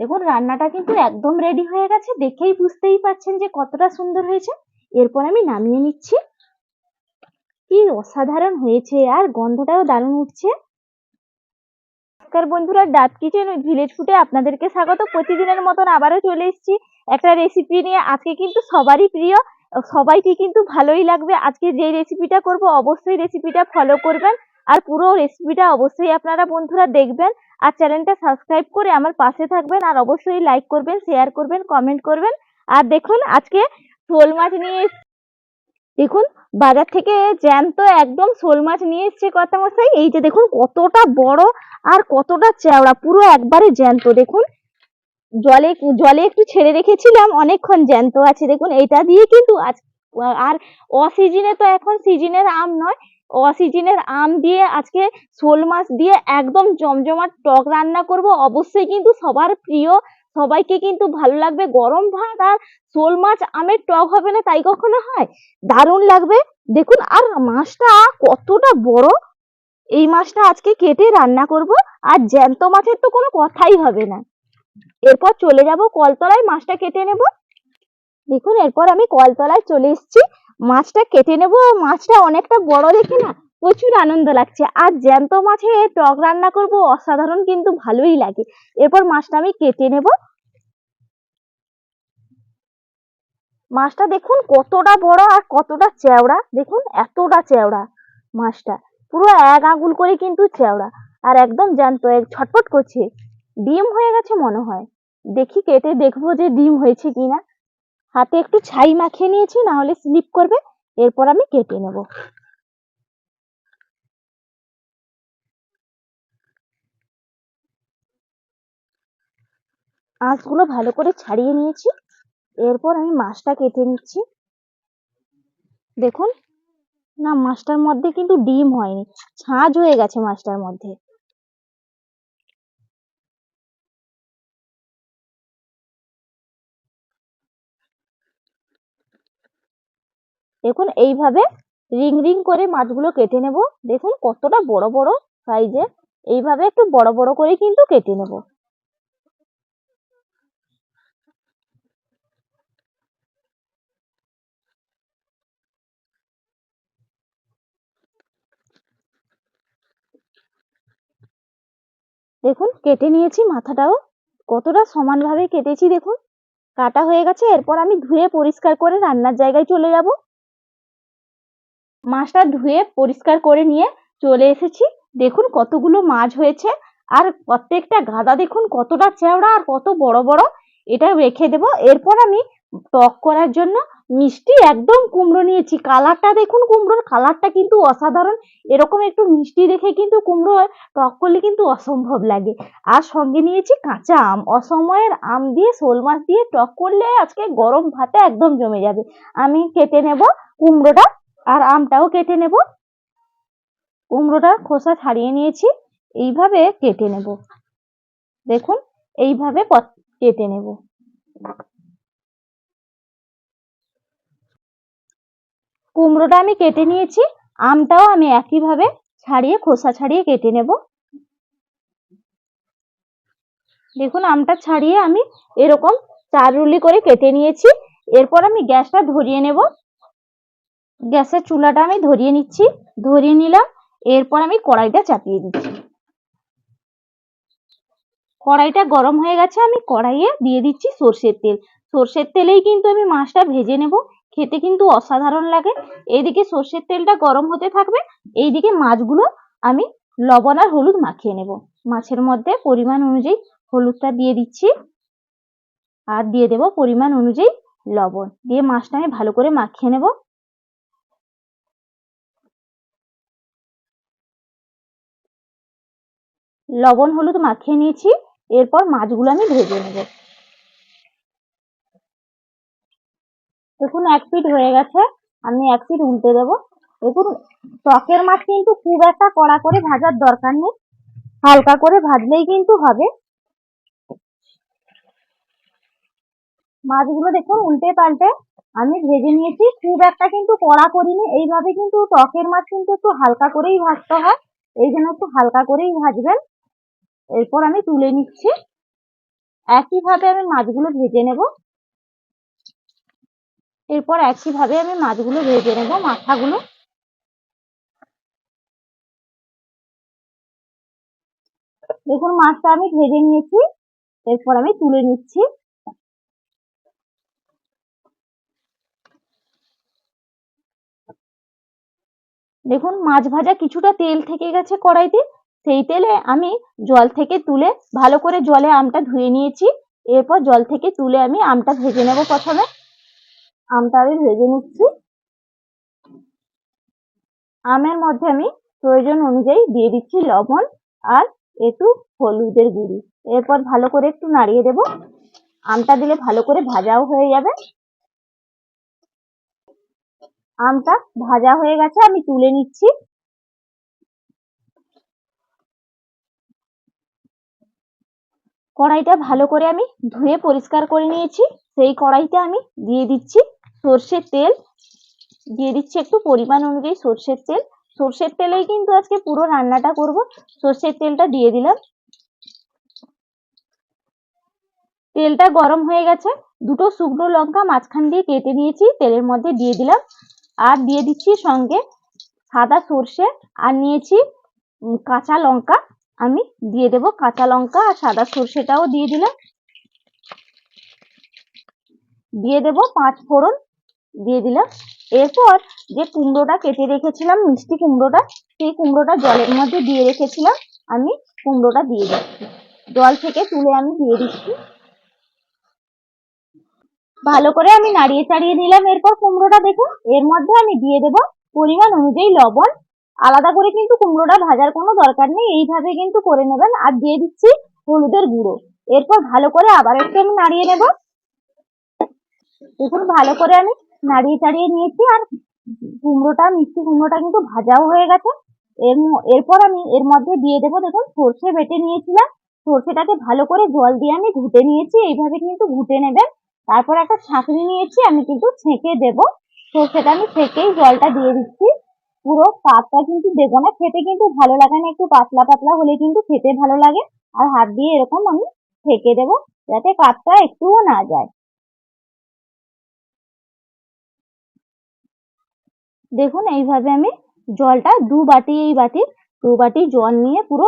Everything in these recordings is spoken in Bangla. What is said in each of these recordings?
দেখুন, রান্নাটা কিন্তু একদম রেডি হয়ে গেছে। দেখেই বুঝতেই পারছেন যে কতটা সুন্দর হয়েছে। এরপর আমি নামিয়ে নিচ্ছি। কি অসাধারণ হয়েছে আর গন্ধটাও দারুণ উঠছে। বন্ধুরা, ডাব কিচেন ভিলেজ ফুটে আপনাদেরকে স্বাগত। প্রতিদিনের মতন আবারও চলে এসেছি একটা রেসিপি নিয়ে। আজকে কিন্তু সবারই প্রিয়, সবাইকে কিন্তু ভালোই লাগবে। আজকে যে রেসিপিটা করব, অবশ্যই রেসিপিটা ফলো করবেন। আর পুরো রেসিপিটা অবশ্যই আপনারা বন্ধুরা দেখবেন। আর চ্যানেলটা সাবস্ক্রাইব করে আমার পাশে থাকবেন আর অবশ্যই লাইক করবেন শেয়ার করবেন কমেন্ট করবেন। আর দেখুন, আজকে শোল মাছ নিয়ে দেখুন, বাজার থেকে জ্যান্ত একদম শোল মাছ নিয়ে এসছে কর্তামশাই। এই যে দেখুন, কতটা বড় আর কতটা চওড়া পুরো একবারে জ্যান্ত। দেখুন, জলে জলে একটু ছেড়ে রেখেছিলাম, অনেকক্ষণ জ্যান্ত আছে। দেখুন, এটা দিয়ে কিন্তু আজ আর অসিজনে তো এখন সিজনের আম নয়। অসিজনের আম দিয়ে আজকে শোল মাছ দিয়ে একদম জমজমাট টক রান্না করব। অবশ্যই কিন্তু সবার প্রিয়। সবাইকে কিন্তু ভালো লাগবে। গরম ভাত আর শোল মাছ আমের টক হবে না, তাই কখনো হয়? দারুণ লাগবে। দেখুন, আর মাছটা কতটা বড়। এই মাছটা আজকে কেটে রান্না করব। আর জ্যান্ত মাছের তো কোনো কথাই হবে না। এরপর চলে যাব কলতলায় মাছটা কেটে নেব। দেখুন, এরপর আমি কলতলায় চলে এসেছি। মাছটা কেটে নেব মাছটা অনেকটা বড় দেখে না প্রচুর আনন্দ লাগছে। আর জ্যান্ত মাছে টক রান্না করব, অসাধারণ কিন্তু ভালোই লাগে। এরপর মাছটা আমি কেটে নেব। মাছটা দেখুন কতটা বড় আর কতটা চেওড়া দেখুন এতটা চেওড়া মাছটা। পুরো এক আঙুল করে কিন্তু চেওড়া আর একদম জ্যান্ত, এক ছটফট করছে। ডিম হয়ে গেছে মনে হয়। দেখি কেটে দেখব যে ডিম হয়েছে কিনা। হাতে একটু ছাই মাখিয়ে নিয়েছি না হলে স্লিপ করবে, এরপর আমি কেটে নেব। আঁশগুলো ভালো করে ছাড়িয়ে নিয়েছি, এরপর আমি মাছটা কেটে নিচ্ছি। দেখুন, না, মাছটার মধ্যে কিন্তু ডিম হয়নি ছাঁচ হয়ে গেছে মাছটার মধ্যে। দেখুন, এইভাবে রিং রিং করে মাছগুলো কেটে নেব। দেখুন, কতটা বড় বড় সাইজের এইভাবে একটু বড় বড় করে কিন্তু কেটে নেব। দেখুন, কেটে নিয়েছি মাথাটাও। কতটা সমানভাবে কেটেছি দেখুন। কাটা হয়ে গেছে, এরপর আমি ধুয়ে পরিষ্কার করে রান্নার জায়গায় চলে যাব। মাছটা ধুয়ে পরিষ্কার করে নিয়ে চলে এসেছি। দেখুন কতগুলো মাছ হয়েছে। আর প্রত্যেকটা গাদা দেখুন কতটা চেওড়া আর কত বড় বড়। এটা রেখে দেব। এরপর আমি টক করার জন্য মিষ্টি একদম কুমড়ো নিয়েছি। কালারটা দেখুন কুমড়োর কালারটা কিন্তু অসাধারণ। এরকম একটু মিষ্টি দেখে কিন্তু কুমড়ো টক করলে কিন্তু অসম্ভব লাগে। আর সঙ্গে নিয়েছি কাঁচা আম। অসময়ের আম দিয়ে শোল মাছ দিয়ে টক করলে আজকে গরম ভাতে একদম জমে যাবে। আমি কেটে নেব কুমড়োটা। আর আমটাও কেটে নেব। কুমড়োটা খোসা ছাড়িয়ে নিয়েছি, এইভাবে কেটে নেব। দেখুন, এইভাবে কেটে নেব। কুমড়োটা আমি কেটে নিয়েছি, আমটাও আমি একইভাবে ছাড়িয়ে, খোসা ছাড়িয়ে কেটে নেব। দেখুন, আমটা ছাড়িয়ে আমি এরকম চার রুলি করে কেটে নিয়েছি। এরপর আমি গ্যাসটা ধরিয়ে নেব। গ্যাসের চুলাটা আমি ধরিয়ে নিচ্ছি, ধরিয়ে নিলাম, এরপর আমি কড়াইটা চাপিয়ে দিচ্ছি। কড়াইটা গরম হয়ে গেছে, আমি কড়াইয়ে দিয়ে দিচ্ছি সর্ষের তেল। সর্ষের তেলেই কিন্তু আমি মাছটা ভেজে নেব, খেতে কিন্তু অসাধারণ লাগে। এইদিকে সর্ষের তেলটা গরম হতে থাকবে, এইদিকে মাছগুলো আমি লবণ আর হলুদ মাখিয়ে নেব। মাছের মধ্যে পরিমাণ অনুযায়ী হলুদটা দিয়ে দিচ্ছি, আর দিয়ে দেব পরিমাণ অনুযায়ী লবণ। দিয়ে মাছটা আমি ভালো করে মাখিয়ে নেব। লবণ, হলুদ মাখিয়ে নিয়েছি। এরপর মাছগুলো আমি ভেজে নেব। দেখুন, এক পিঠ হয়ে গেছে। আমি এক পিঠ উল্টে দেবো। দেখুন, টকের মাছ কিন্তু খুব একটা কড়া করে ভাজার দরকার নেই। হালকা করে ভাজলেই কিন্তু হবে। মাছগুলো দেখুন, উল্টে পাল্টে আমি ভেজে নিয়েছি। খুব একটা কিন্তু কড়া করিনি। এইভাবে কিন্তু টকের মাছ কিন্তু একটু হালকা করেই ভাজতে হয়। এই জন্য একটু হালকা করেই ভাজবেন। এরপর আমি তুলে নিচ্ছি। একইভাবে আমি মাছগুলো ভেজে নেব। এরপর একইভাবে আমি মাছগুলো ভেজে নেব, মাথাগুলো। দেখুন, মাছটা আমি ভেজে নিয়েছি। এরপর আমি তুলে নিচ্ছি। দেখুন, মাছ ভাজা কিছুটা তেল থেকে গেছে কড়াইতে। সেই তেলে আমি জল থেকে তুলে ভালো করে জলে আমটা ধুয়ে নিয়েছি। এরপর জল থেকে তুলে আমি আমটা ভেজে নেব প্রথমে। আমটা আমি ভেজে নিচ্ছি। আমের মধ্যে আমি প্রয়োজন অনুযায়ী দিয়ে দিচ্ছি লবণ আর একটু হলুদের গুঁড়ি। এরপর ভালো করে একটু নাড়িয়ে দেব। আমটা দিলে ভালো করে ভাজাও হয়ে যাবে। আমটা ভাজা হয়ে গেছে, আমি তুলে নিচ্ছি। কড়াইটা ভালো করে আমি ধুয়ে পরিষ্কার করে নিয়েছি। সেই কড়াইতে আমি দিয়ে দিচ্ছি সর্ষের তেল। দিয়ে দিচ্ছি একটু পরিমাণ অনুযায়ী সর্ষের তেল। সর্ষের তেলেই কিন্তু আজকে পুরো রান্নাটা করব। সর্ষের তেলটা দিয়ে দিলাম। তেলটা গরম হয়ে গেছে। দুটো শুকনো লঙ্কা মাঝখান দিয়ে কেটে নিয়েছি। তেলের মধ্যে দিয়ে দিলাম। আর দিয়ে দিচ্ছি সঙ্গে সাদা সর্ষে। আর নিয়েছি কাঁচা লঙ্কা। আমি দিয়ে দেব কাঁচা লঙ্কা আর সাদা সর্ষেটাও দিয়ে দিলাম। দিয়ে দেব পাঁচ ফোড়ন, দিয়ে দিলাম। এরপর যে কুমড়োটা কেটে রেখেছিলাম, মিষ্টি কুমড়োটা, সেই কুমড়োটা জলের মধ্যে দিয়ে রেখেছিলাম। আমি কুমড়োটা দিয়ে দিচ্ছি। জল থেকে তুলে আমি দিয়ে দিচ্ছি। ভালো করে আমি নাড়িয়ে চাড়িয়ে নিলাম। এরপর কুমড়োটা দেখুন, এর মধ্যে আমি দিয়ে দেব পরিমাণ অনুযায়ী লবণ। আলাদা করে কিন্তু কুমড়োটা ভাজার কোনো দরকার নেই। এইভাবে কিন্তু করে নেবেন। আর দিয়ে দিচ্ছি হলুদের গুঁড়ো। এরপর ভালো করে আবার একটু আমি নাড়িয়ে নেব। দেখুন, ভালো করে আমি নাড়িয়ে চাড়িয়ে নিয়েছি। আর কুমড়োটা, মিষ্টি কুমড়োটা কিন্তু ভাজাও হয়ে গেছে। এর এরপর আমি এর মধ্যে দিয়ে দেবো দেখুন, সর্ষে বেটে নিয়েছিলাম। সর্ষেটাকে ভালো করে জল দিয়ে আমি ঘুটে নিয়েছি। এইভাবে কিন্তু ঘুটে নেবেন। তারপর একটা ছাঁকনি নিয়েছি, আমি কিন্তু ছেঁকে দেব। সর্ষেটা আমি ছেঁকেই জলটা দিয়ে দিচ্ছি। পুরো পাতটা কিন্তু দেবো না, খেতে কিন্তু ভালো লাগে না, একটু পাতলা পাতলা হলে কিন্তু খেতে ভালো লাগে। আর হাত দিয়ে এরকম আমি ছেঁকে দেবো, যাতে কাঠটা একটুও না যায়। দেখুন, এইভাবে আমি জলটা দু বাটি, এই বাটি, দু বাটি জল নিয়ে পুরো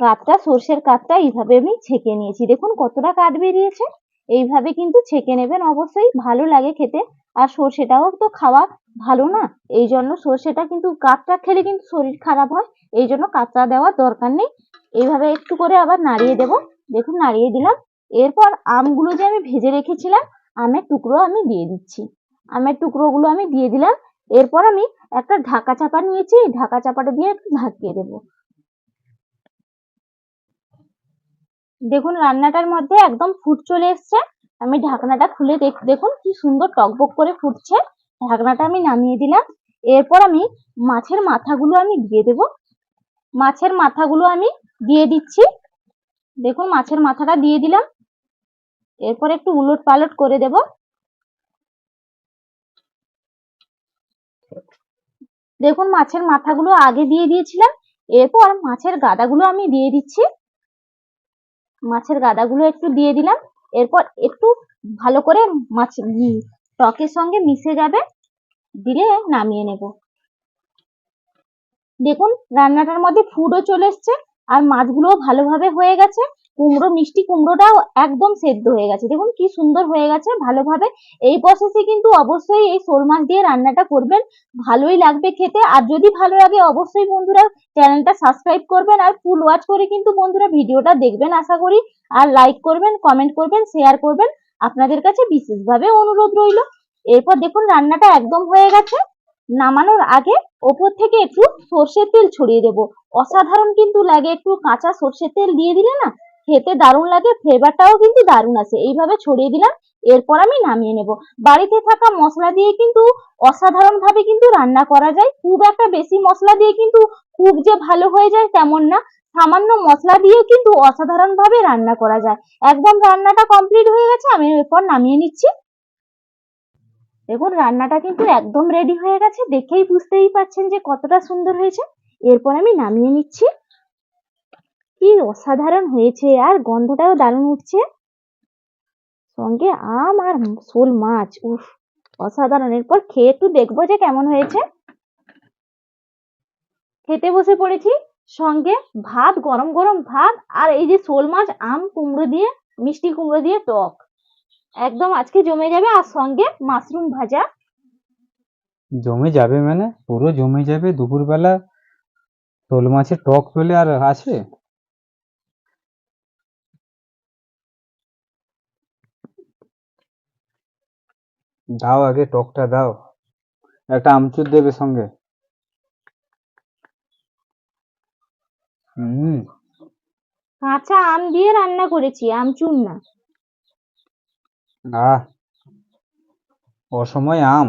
কাঠটা সর্ষের কাঠটা এইভাবে আমি ছেঁকে নিয়েছি। দেখুন কতটা কাঠ বেরিয়েছে, এইভাবে কিন্তু ছেঁকে নেবেন। অবশ্যই ভালো লাগে খেতে। আর সর্ষেটাও তো খাওয়া ভালো না। এই জন্য সর্ষেটা কিন্তু কাঠটা খেলে কিন্তু শরীর খারাপ হয়। এই জন্য কাঁচা দেওয়ার দরকার নেই। এইভাবে একটু করে আবার নাড়িয়ে দেব। দেখুন, নাড়িয়ে দিলাম। এরপর আমগুলো যে আমি ভেজে রেখেছিলাম, আমের টুকরো আমি দিয়ে দিচ্ছি। আমের টুকরোগুলো আমি দিয়ে দিলাম। এরপর আমি একটা ঢাকা চাপা নিয়েছি। ঢাকা চাপাটা দিয়ে একটু ঢাকিয়ে দেবো। দেখুন, রান্নাটার মধ্যে একদম ফুট চলে এসছে। আমি ঢাকনাটা খুলে দেখ, দেখুন কি সুন্দর টকবক করে ফুটছে। ঢাকনাটা আমি নামিয়ে দিলাম। এরপর আমি মাছের মাথাগুলো আমি দিয়ে দেব। মাছের মাথাগুলো আমি দিয়ে দিচ্ছি। দেখুন মাছের মাথাটা দিয়ে দিলাম। এরপর একটু উলট পালট করে দেব। দেখুন মাছের মাথাগুলো আগে দিয়ে দিয়েছিলাম। এরপর মাছের গাদাগুলো আমি দিয়ে দিচ্ছি। মাছের গাদাগুলো একটু দিয়ে দিলাম। এরপর একটু ভালো করে মাছ টকের সঙ্গে মিশে যাবে দিলে নামিয়ে নেব। দেখুন, রান্নাটার মধ্যে ফুডও চলে এসছে, আর মাছগুলোও ভালোভাবে হয়ে গেছে। কুমড়ো, মিষ্টি কুমড়োটাও একদম সেদ্ধ হয়ে গেছে। দেখুন কি সুন্দর হয়ে গেছে ভালোভাবে। এই প্রসেসে কিন্তু অবশ্যই এই শোল মাছ দিয়ে রান্নাটা করবেন। ভালোই লাগবে খেতে। আর যদি ভালো লাগে, অবশ্যই বন্ধুরা চ্যানেলটা সাবস্ক্রাইব করবেন আর ফুল ওয়াচ করে কিন্তু বন্ধুরা ভিডিওটা দেখবেন, আশা করি। আর লাইক করবেন কমেন্ট করবেন শেয়ার করবেন। আপনাদের কাছে বিশেষভাবে অনুরোধ রইল। এরপর দেখুন রান্নাটা একদম হয়ে গেছে। নামানোর আগে ওপর থেকে একটু সর্ষের তেল ছড়িয়ে দেব। অসাধারণ কিন্তু লাগে। একটু কাঁচা সর্ষের তেল দিয়ে দিলে না খেতে দারুণ লাগে ফ্লেভারটাও কিন্তু দারুণ আছে। এইভাবে ছড়িয়ে দিলাম, এরপর আমি নামিয়ে নেব। বাড়িতে থাকা মশলা দিয়ে কিন্তু অসাধারণ ভাবে কিন্তু রান্না করা যায়। খুব একটা বেশি মশলা দিয়ে কিন্তু খুব যে ভালো হয়ে যায় তেমন না। সামান্য মশলা দিয়ে কিন্তু অসাধারণ ভাবে রান্না করা যায়। একদম রান্নাটা কমপ্লিট হয়ে গেছে, আমি এরপর নামিয়ে নিচ্ছি। দেখুন, রান্নাটা কিন্তু একদম রেডি হয়ে গেছে। দেখেই বুঝতেই পারছেন যে কতটা সুন্দর হয়েছে। এরপর আমি নামিয়ে নিচ্ছি। কি অসাধারণ হয়েছে আর গন্ধটাও দারুণ উঠছে। সঙ্গে আম আর শোল মাছ, উফ, অসাধারণ। এরপর খেয়ে একটু দেখব যে কেমন হয়েছে। খেতে বসে পড়েছি। সঙ্গে ভাত, গরম গরম ভাত আর এই যে শোল মাছ, আম, কুমড়ো দিয়ে, মিষ্টি কুমড়ো দিয়ে টক। একদম আজকে জমে যাবে আর সঙ্গে মাশরুম ভাজা। জমে যাবে মানে? পুরো জমে যাবে দুপুরবেলা? শোল মাছের টক পেলে আর আছে দাও আগে টকটা দাও। একটা আমচুর দেবে সঙ্গে। হুম। কাঁচা আম দিয়ে রান্না করেছি আমচুর না। আহ অসময় আম।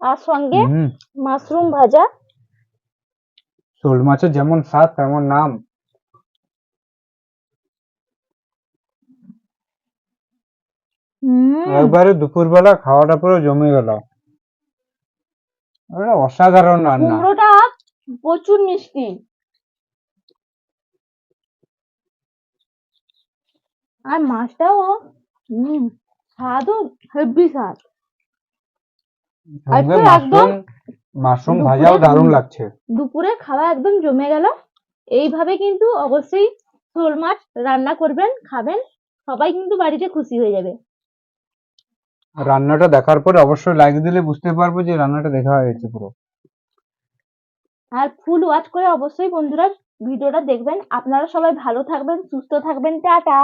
আর সঙ্গে হুম। মাশরুম ভাজা। শোল মাছের যেমন স্বাদ তেমন নাম। একবারে দুপুরবেলা খাওয়াটা পুরো জমে গেল। অসাধারণ রান্না। কুমড়োটা প্রচুর মিষ্টি। আর মাছটাও হুম স্বাদও হেভি স্বাদ। সঙ্গে মাশরুম ভাজাও দারুণ লাগছে। দুপুরে খাওয়া একদম জমে গেল। এইভাবে কিন্তু অবশ্যই শোল মাছ রান্না করবেন খাবেন। সবাই কিন্তু বাড়িতে খুশি হয়ে যাবে। রান্নাটা দেখার পরে অবশ্যই লাইক দিলে বুঝতে পারব যে রান্নাটা দেখা হয়েছে পুরো। আর ফুল ওয়াচ করে অবশ্যই বন্ধুরা ভিডিওটা দেখবেন। আপনারা সবাই ভালো থাকবেন, সুস্থ থাকবেন। টাটা!